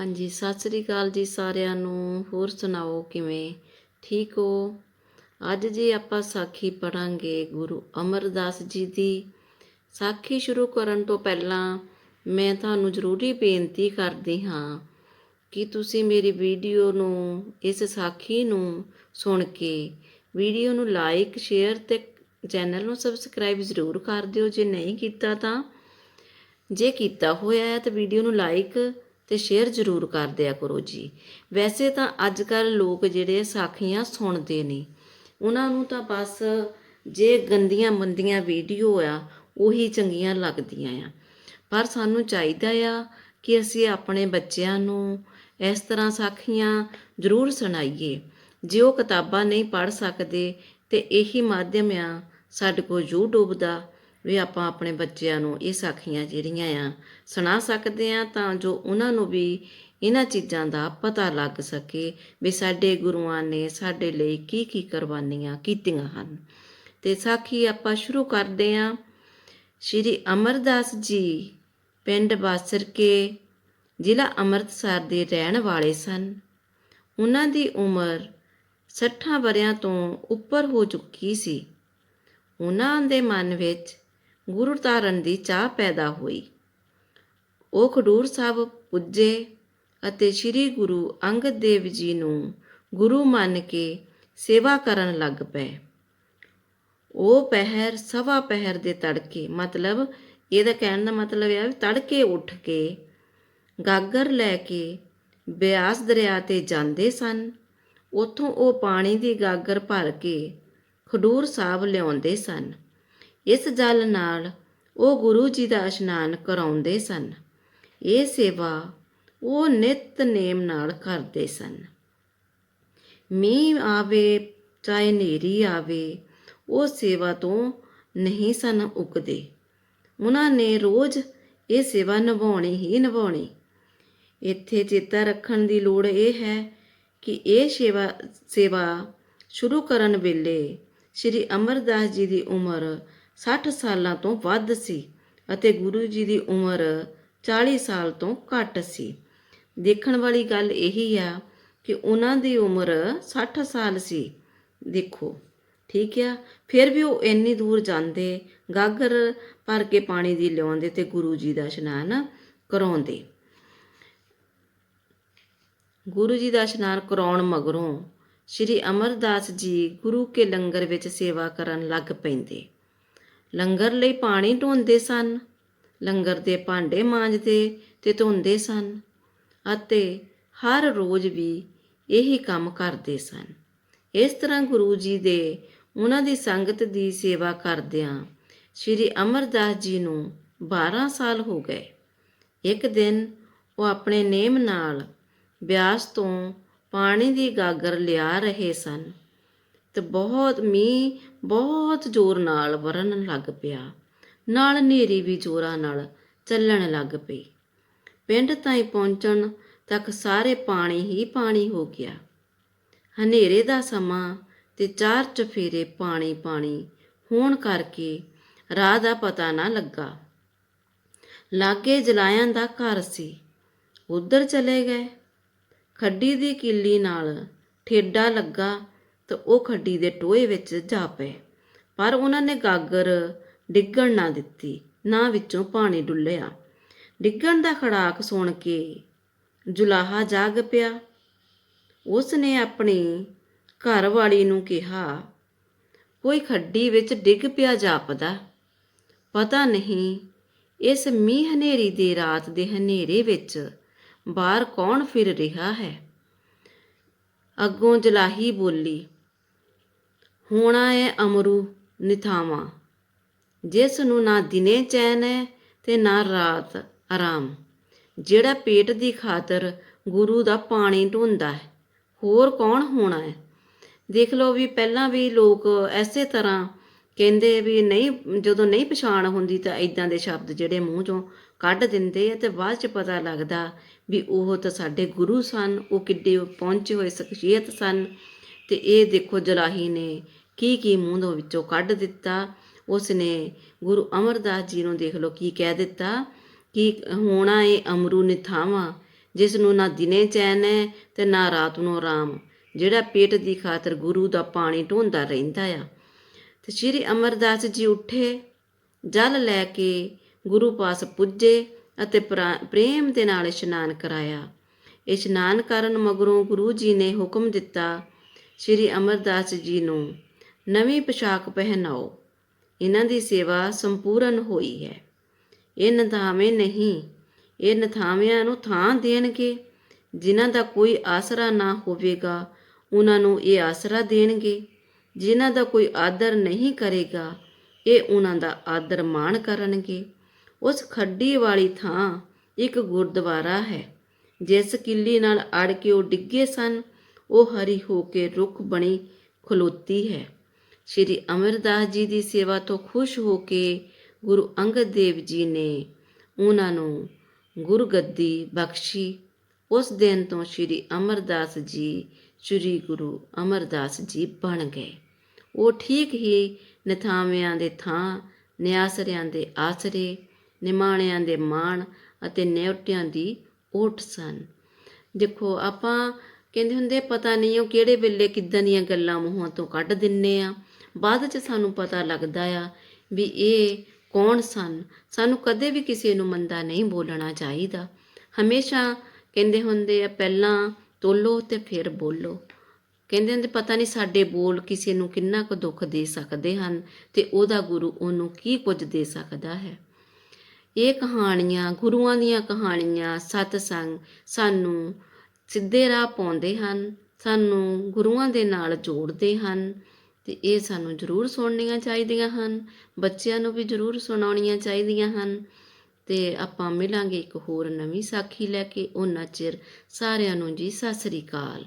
ਹਾਂਜੀ, ਸਤਿ ਸ੍ਰੀ ਅਕਾਲ ਜੀ ਸਾਰਿਆਂ ਨੂੰ। ਹੋਰ ਸੁਣਾਓ ਕਿਵੇਂ? ਠੀਕ ਹੋ? ਅੱਜ ਜੀ ਆਪਾਂ ਸਾਖੀ ਪੜਾਂਗੇ ਗੁਰੂ ਅਮਰਦਾਸ ਜੀ ਦੀ, ਸਾਖੀ ਸ਼ੁਰੂ ਕਰਨ ਤੋਂ ਪਹਿਲਾਂ ਮੈਂ ਤੁਹਾਨੂੰ ਜ਼ਰੂਰੀ ਬੇਨਤੀ ਕਰਦੀ ਹਾਂ ਕਿ ਤੁਸੀਂ ਮੇਰੀ ਵੀਡੀਓ ਨੂੰ, ਇਸ ਸਾਖੀ ਨੂੰ ਸੁਣ ਕੇ ਵੀਡੀਓ ਨੂੰ ਲਾਈਕ, ਸ਼ੇਅਰ ਤੇ ਚੈਨਲ ਨੂੰ ਸਬਸਕ੍ਰਾਈਬ ਜ਼ਰੂਰ ਕਰ ਦਿਓ। ਜੇ ਨਹੀਂ ਕੀਤਾ ਤਾਂ, ਜੇ ਕੀਤਾ ਹੋਇਆ ਹੈ ਤਾਂ ਵੀਡੀਓ ਨੂੰ ਲਾਈਕ ਤੇ ਸ਼ੇਅਰ ਜ਼ਰੂਰ ਕਰ ਦਿਆ ਕਰੋ ਜੀ। ਵੈਸੇ ਤਾਂ ਅੱਜ ਕੱਲ ਲੋਕ ਜਿਹੜੇ ਸਾਖੀਆਂ ਸੁਣਦੇ ਨੇ। ਉਹਨਾਂ ਨੂੰ ਤਾਂ ਬਸ ਜੇ ਗੰਦੀਆਂ ਮੰਦੀਆਂ ਵੀਡੀਓ ਆ, ਉਹੀ ਚੰਗੀਆਂ ਲੱਗਦੀਆਂ ਆ। ਪਰ ਸਾਨੂੰ ਚਾਹੀਦਾ ਆ ਕਿ ਅਸੀਂ ਆਪਣੇ ਬੱਚਿਆਂ ਨੂੰ ਇਸ ਤਰ੍ਹਾਂ ਸਾਖੀਆਂ ਜ਼ਰੂਰ ਸੁਣਾਈਏ। ਜੇ ਉਹ ਕਿਤਾਬਾਂ ਨਹੀਂ ਪੜ੍ਹ ਸਕਦੇ, ਤੇ ਇਹੀ ਮਾਧਿਅਮ ਆ ਸਾਡੇ ਕੋਲ YouTube ਦਾ ਵੀ ਆਪਾਂ ਆਪਣੇ ਬੱਚਿਆਂ ਨੂੰ ਇਹ ਸਾਖੀਆਂ ਜਿਹੜੀਆਂ ਆ ਸੁਣਾ ਸਕਦੇ ਆ ਤਾਂ ਜੋ ਉਹਨਾਂ ਨੂੰ ਵੀ ਇਹਨਾਂ ਚੀਜ਼ਾਂ ਦਾ ਪਤਾ ਲੱਗ ਸਕੇ ਵੀ ਸਾਡੇ ਗੁਰੂਆਂ ਨੇ ਸਾਡੇ ਲਈ ਕੀ ਕੀ ਕੁਰਬਾਨੀਆਂ ਕੀਤੀਆਂ ਹਨ। ਤੇ ਸਾਖੀ ਆਪਾਂ ਸ਼ੁਰੂ ਕਰਦੇ ਆ ਸ਼੍ਰੀ ਅਮਰਦਾਸ ਜੀ ਪਿੰਡ ਬਾਸਰ ਕੇ ਜ਼ਿਲ੍ਹਾ ਅੰਮ੍ਰਿਤਸਰ ਦੇ ਰਹਿਣ ਵਾਲੇ ਸਨ। ਉਹਨਾਂ ਦੀ ਉਮਰ 60 ਵਰਿਆਂ ਤੋਂ ਉੱਪਰ ਹੋ ਚੁੱਕੀ ਸੀ। ਉਹਨਾਂ ਦੇ ਮਨ ਵਿੱਚ ਗੁਰੂ ਧਾਰਨ ਦੀ ਚਾਹ ਪੈਦਾ ਹੋਈ। ਉਹ ਖਡੂਰ ਸਾਹਿਬ ਪੁੱਜੇ ਅਤੇ ਸ੍ਰੀ ਗੁਰੂ ਅੰਗਦ ਦੇਵ ਜੀ ਨੂੰ ਗੁਰੂ ਮੰਨ ਕੇ ਸੇਵਾ ਕਰਨ ਲੱਗ ਪਏ। ਉਹ ਪਹਿਰ, ਸਵਾ ਪਹਿਰ ਦੇ ਤੜਕੇ, ਮਤਲਬ ਇਹਦਾ ਕਹਿਣ ਦਾ ਮਤਲਬ ਇਹ ਆ ਤੜਕੇ ਉੱਠ ਕੇ ਗਾਗਰ ਲੈ ਕੇ ਬਿਆਸ ਦਰਿਆ ਤੇ ਜਾਂਦੇ ਸਨ। ਉੱਥੋਂ ਉਹ ਪਾਣੀ ਦੀ ਗਾਗਰ ਭਰ ਕੇ ਖਡੂਰ ਸਾਹਿਬ ਲਿਆਉਂਦੇ ਸਨ। ਇਸ ਜਲ ਨਾਲ ਉਹ ਗੁਰੂ ਜੀ ਦਾ ਇਸ਼ਨਾਨ ਕਰਾਉਂਦੇ ਸਨ। ਇਹ ਸੇਵਾ ਉਹ ਨਿਤ ਨੇਮ ਨਾਲ ਕਰਦੇ ਸਨ। ਮੀਂਹ ਆਵੇ, ਚਾਹੇ ਹਨੇਰੀ ਆਵੇ, ਉਹ ਸੇਵਾ ਤੋਂ ਨਹੀਂ ਸਨ ਉਕਦੇ ਉਹਨਾਂ ਨੇ ਰੋਜ਼ ਇਹ ਸੇਵਾ ਨਿਭਾਉਣੀ ਹੀ ਨਿਭਾਉਣੀ। ਇੱਥੇ ਚੇਤਾ ਰੱਖਣ ਦੀ ਲੋੜ ਇਹ ਹੈ ਕਿ ਇਹ ਸੇਵਾ ਸੇਵਾ ਸ਼ੁਰੂ ਕਰਨ ਵੇਲੇ ਸ੍ਰੀ ਅਮਰਦਾਸ ਜੀ ਦੀ ਉਮਰ 60 ਸਾਲਾਂ ਤੋਂ ਵੱਧ ਸੀ ਅਤੇ ਗੁਰੂ ਜੀ ਦੀ ਉਮਰ 40 ਸਾਲ ਤੋਂ ਘੱਟ ਸੀ। ਦੇਖਣ ਵਾਲੀ ਗੱਲ ਇਹੀ ਆ ਕਿ ਉਹਨਾਂ ਦੀ ਉਮਰ 60 ਸਾਲ ਸੀ। ਦੇਖੋ, ਠੀਕ ਆ, ਫਿਰ ਵੀ ਉਹ ਇੰਨੀ ਦੂਰ ਜਾਂਦੇ, ਗਾਗਰ ਭਰ ਕੇ ਪਾਣੀ ਦੀ ਲਿਆਉਂਦੇ ਤੇ ਗੁਰੂ ਜੀ ਦਾ ਇਸ਼ਨਾਨ ਕਰਾਉਂਦੇ। ਗੁਰੂ ਜੀ ਦਾ ਇਸ਼ਨਾਨ ਕਰਾਉਣ ਮਗਰੋਂ ਸ੍ਰੀ ਅਮਰਦਾਸ ਜੀ ਗੁਰੂ ਕੇ ਲੰਗਰ ਵਿੱਚ ਸੇਵਾ ਕਰਨ ਲੱਗ ਪੈਂਦੇ। ਲੰਗਰ ਲਈ ਪਾਣੀ ਢੋਂਦੇ ਸਨ। ਲੰਗਰ ਦੇ ਭਾਂਡੇ ਮਾਂਜਦੇ ਤੇ ਧੋਂਦੇ ਸਨ ਅਤੇ ਹਰ ਰੋਜ਼ ਵੀ ਇਹੀ ਕੰਮ ਕਰਦੇ ਸਨ। ਇਸ ਤਰ੍ਹਾਂ ਗੁਰੂ ਜੀ ਦੇ ਉਹਨਾਂ ਦੀ ਸੰਗਤ ਦੀ ਸੇਵਾ ਕਰਦਿਆਂ ਸ੍ਰੀ ਅਮਰਦਾਸ ਜੀ ਨੂੰ 12 ਸਾਲ ਹੋ ਗਏ। ਇੱਕ ਦਿਨ ਉਹ ਆਪਣੇ ਨੇਮ ਨਾਲ ਬਿਆਸ ਤੋਂ ਪਾਣੀ ਦੀ ਗਾਗਰ ਲਿਆ ਰਹੇ ਸਨ। ਤੇ ਬਹੁਤ ਮੀਂਹ, ਬਹੁਤ ਜ਼ੋਰ ਨਾਲ ਵਰਨ ਲੱਗ ਪਿਆ। ਨਾਲ ਹਨੇਰੀ ਵੀ ਜ਼ੋਰਾਂ ਨਾਲ ਚੱਲਣ ਲੱਗ ਪਈ। ਪਿੰਡ ਤਾਈਂ ਪਹੁੰਚਣ ਤੱਕ ਸਾਰੇ ਪਾਣੀ ਹੀ ਪਾਣੀ ਹੋ ਗਿਆ। ਹਨੇਰੇ ਦਾ ਸਮਾਂ ਤੇ ਚਾਰ ਚਫੇਰੇ ਪਾਣੀ ਪਾਣੀ ਹੋਣ ਕਰਕੇ ਰਾਹ ਦਾ ਪਤਾ ਨਾ ਲੱਗਾ। ਲਾਗੇ ਜਲਾਇਆਂ ਦਾ ਘਰ ਸੀ। ਉਧਰ ਚਲੇ ਗਏ। ਖੱਡੀ ਦੀ ਕਿੱਲੀ ਨਾਲ ਠੇਡਾ ਲੱਗਾ ਤਾਂ ਉਹ ਖੱਡੀ ਦੇ ਟੋਏ ਵਿੱਚ ਜਾ ਪਏ। ਪਰ ਉਹਨਾਂ ਨੇ ਗਾਗਰ ਡਿੱਗਣ ਨਾ ਦਿੱਤੀ, ਨਾ ਵਿੱਚੋਂ ਪਾਣੀ ਡੁੱਲਿਆ। ਡਿੱਗਣ ਦਾ ਖੜਾਕ ਸੁਣ ਕੇ ਜੁਲਾਹਾ ਜਾਗ ਪਿਆ। ਉਸ ਨੇ ਆਪਣੀ ਘਰ ਵਾਲੀ ਨੂੰ ਕਿਹਾ, ਕੋਈ ਖੱਡੀ ਵਿੱਚ ਡਿੱਗ ਪਿਆ ਜਾਪਦਾ? ਪਤਾ ਨਹੀਂ ਇਸ ਮੀਂਹ ਹਨੇਰੀ ਦੇ ਰਾਤ ਦੇ ਹਨੇਰੇ ਵਿੱਚ ਬਾਹਰ ਕੌਣ ਫਿਰ ਰਿਹਾ ਹੈ? ਅੱਗੋਂ ਜਲਾਹੀ ਬੋਲੀ ਹੋਣਾ ਹੈ ਅਮਰੂ ਨਿਥਾਵਾਂ। ਜਿਸ ਨੂੰ ਨਾ ਦਿਨੇ ਚੈਨ ਹੈ ਤੇ ਨਾ ਰਾਤ ਆਰਾਮ। ਜਿਹੜਾ ਪੇਟ ਦੀ ਖਾਤਰ ਗੁਰੂ ਦਾ ਪਾਣੀ ਢੋਂਦਾ ਹੈ, ਹੋਰ ਕੌਣ ਹੋਣਾ ਹੈ? ਦੇਖ ਲਓ ਵੀ ਪਹਿਲਾਂ ਵੀ ਲੋਕ ਐਸੇ ਤਰ੍ਹਾਂ ਕਹਿੰਦੇ ਵੀ ਨਹੀਂ, ਜਦੋਂ ਨਹੀਂ ਪਛਾਣ ਹੁੰਦੀ ਤਾਂ ਇਦਾਂ ਦੇ ਸ਼ਬਦ ਜਿਹੜੇ ਮੂੰਹ ਚੋਂ ਕੱਢ ਦਿੰਦੇ ਆ ਤੇ ਬਾਅਦ ਚ ਪਤਾ ਲੱਗਦਾ ਵੀ ਉਹ ਤਾਂ ਸਾਡੇ ਗੁਰੂ ਸਨ, ਉਹ ਕਿੱਡੇ ਪਹੁੰਚੇ ਹੋਏ ਸ਼ਖਸੀਅਤ ਸਨ ਤੇ ਇਹ ਦੇਖੋ ਜਲਾਹੀ ਨੇ ਕੀ ਕੀ ਮੂੰਹ ਦੇ ਵਿੱਚੋਂ ਕੱਢ ਦਿੱਤਾ ਉਸ ਨੇ ਗੁਰੂ ਅਮਰਦਾਸ ਜੀ ਨੂੰ ਦੇਖ ਲਓ ਕੀ ਕਹਿ ਦਿੱਤਾ ਕਿ ਹੋਣਾ ਏ ਅਮਰੂ ਨਿਥਾਵਾਂ, ਜਿਸ ਨੂੰ ਨਾ ਦਿਨੇ ਚੈਨ ਹੈ ਤੇ ਨਾ ਰਾਤ ਨੂੰ ਆਰਾਮ ਜਿਹੜਾ ਪੇਟ ਦੀ ਖਾਤਰ ਗੁਰੂ ਦਾ ਪਾਣੀ ਢੋਂਦਾ ਰਹਿੰਦਾ ਆ। ਤੇ ਸ੍ਰੀ ਅਮਰਦਾਸ ਜੀ ਉੱਠੇ, ਜਲ ਲੈ ਕੇ ਗੁਰੂ ਪਾਸ ਪੁੱਜੇ ਅਤੇ ਪ੍ਰਾ- ਪ੍ਰੇਮ ਦੇ ਨਾਲ ਇਸ਼ਨਾਨ ਕਰਾਇਆ। ਇਸ਼ਨਾਨ ਕਰਨ ਮਗਰੋਂ ਗੁਰੂ ਜੀ ਨੇ ਹੁਕਮ ਦਿੱਤਾ, ਸ੍ਰੀ ਅਮਰਦਾਸ ਜੀ ਨੂੰ ਨਵੀਂ ਪੋਸ਼ਾਕ ਪਹਿਨਾਓ। ਇਹਨਾਂ ਦੀ ਸੇਵਾ ਸੰਪੂਰਨ ਹੋਈ ਹੈ। ਇਹ ਨਥਾਵੇਂ ਨਹੀਂ, ਇਹ ਨਥਾਵਿਆਂ ਨੂੰ ਥਾਂ ਦੇਣਗੇ। ਜਿਨ੍ਹਾਂ ਦਾ ਕੋਈ ਆਸਰਾ ਨਾ ਹੋਵੇਗਾ, ਉਹਨਾਂ ਨੂੰ ਇਹ ਆਸਰਾ ਦੇਣਗੇ। ਜਿਨ੍ਹਾਂ ਦਾ ਕੋਈ ਆਦਰ ਨਹੀਂ ਕਰੇਗਾ, ਇਹ ਉਹਨਾਂ ਦਾ ਆਦਰ ਮਾਣ ਕਰਨਗੇ। ਉਸ ਖੱਡੀ ਵਾਲੀ ਥਾਂ ਇੱਕ ਗੁਰਦੁਆਰਾ ਹੈ। ਜਿਸ ਕਿੱਲੀ ਨਾਲ ਅੜ ਕੇ ਉਹ ਡਿੱਗੇ ਸਨ, ਉਹ ਹਰੀ ਹੋ ਕੇ ਰੁੱਖ ਬਣੀ ਖਲੋਤੀ ਹੈ। ਸ਼੍ਰੀ ਅਮਰਦਾਸ ਜੀ ਦੀ ਸੇਵਾ ਤੋਂ ਖੁਸ਼ ਹੋ ਕੇ ਗੁਰੂ ਅੰਗਦ ਦੇਵ ਜੀ ਨੇ ਉਹਨਾਂ ਨੂੰ ਗੁਰਗੱਦੀ ਬਖਸ਼ੀ। ਉਸ ਦਿਨ ਤੋਂ ਸ਼੍ਰੀ ਅਮਰਦਾਸ ਜੀ, ਸ਼੍ਰੀ ਗੁਰੂ ਅਮਰਦਾਸ ਜੀ ਬਣ ਗਏ। ਉਹ ਠੀਕ ਹੀ ਨਿਥਾਵਿਆਂ ਦੇ ਥਾਂ, ਨਿਆਸਰਿਆਂ ਦੇ ਆਸਰੇ, ਨਿਮਾਣਿਆਂ ਦੇ ਮਾਣ ਅਤੇ ਨਿਉਟਿਆਂ ਦੀ ਓਟ ਸਨ। ਦੇਖੋ, ਆਪਾਂ ਕਹਿੰਦੇ ਹੁੰਦੇ ਪਤਾ ਨਹੀਂ ਉਹ ਕਿਹੜੇ ਵੇਲੇ ਕਿੱਦਾਂ ਦੀਆਂ ਗੱਲਾਂ ਮੂੰਹਾਂ ਤੋਂ ਕੱਢ ਦਿੰਨੇ ਆ। ਬਾਅਦ ਚ ਸਾਨੂੰ ਪਤਾ ਲੱਗਦਾ ਆ ਵੀ ਇਹ ਕੌਣ ਸਨ। ਸਾਨੂੰ ਕਦੇ ਵੀ ਕਿਸੇ ਨੂੰ ਮੰਦਾ ਨਹੀਂ ਬੋਲਣਾ ਚਾਹੀਦਾ। ਹਮੇਸ਼ਾ ਕਹਿੰਦੇ ਹੁੰਦੇ ਆ, ਪਹਿਲਾਂ ਤੋਲੋ ਤੇ ਫਿਰ ਬੋਲੋ। ਕਹਿੰਦੇ ਹੁੰਦੇ, ਪਤਾ ਨਹੀਂ ਸਾਡੇ ਬੋਲ ਕਿਸੇ ਨੂੰ ਕਿੰਨਾ ਕੁ ਦੁੱਖ ਦੇ ਸਕਦੇ ਹਨ ਤੇ ਉਹਦਾ ਗੁਰੂ ਉਹਨੂੰ ਕੀ ਕੁਝ ਦੇ ਸਕਦਾ ਹੈ। ਇਹ ਕਹਾਣੀਆਂ, ਗੁਰੂਆਂ ਦੀਆਂ ਕਹਾਣੀਆਂ, ਸਤਸੰਗ ਸਾਨੂੰ ਸਿੱਧੇ ਰਾਹ ਪਾਉਂਦੇ ਹਨ, ਸਾਨੂੰ ਗੁਰੂਆਂ ਦੇ ਨਾਲ ਜੋੜਦੇ ਹਨ। ਤੇ ਇਹ ਸਾਨੂੰ ਜ਼ਰੂਰ ਸੁਣਨੀਆਂ ਚਾਹੀਦੀਆਂ ਹਨ, ਬੱਚਿਆਂ ਨੂੰ ਵੀ ਜ਼ਰੂਰ ਸੁਣਾਉਣੀਆਂ ਚਾਹੀਦੀਆਂ ਹਨ ਤੇ ਆਪਾਂ ਮਿਲਾਂਗੇ ਇੱਕ ਹੋਰ ਨਵੀਂ ਸਾਖੀ ਲੈ ਕੇ। ਉਹਨਾਂ ਚਿਰ ਸਾਰਿਆਂ ਨੂੰ ਜੀ ਸਤਿ ਸ੍ਰੀ ਅਕਾਲ।